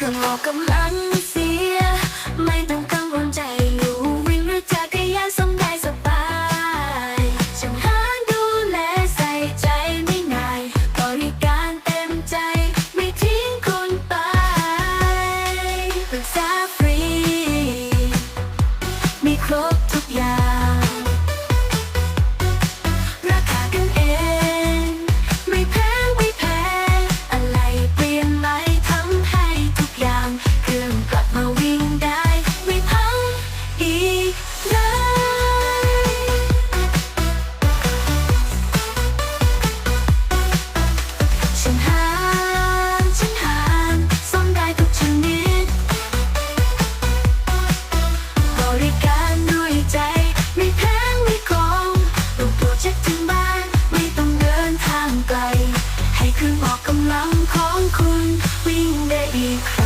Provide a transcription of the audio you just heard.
เครื่องโลกกำลังเสีย ไม่ต้องกังวลใจอยู่ วิ่งหรือจักรยานสมได้สบายช่างหาดูแลใส่ใจไม่นายบริการเต็มใจ ไม่ทิ้งคุณไปปรึกษาฟรี มีครบทุกอย่าง คือออกกำลังของคุณ วิ่งได้อีก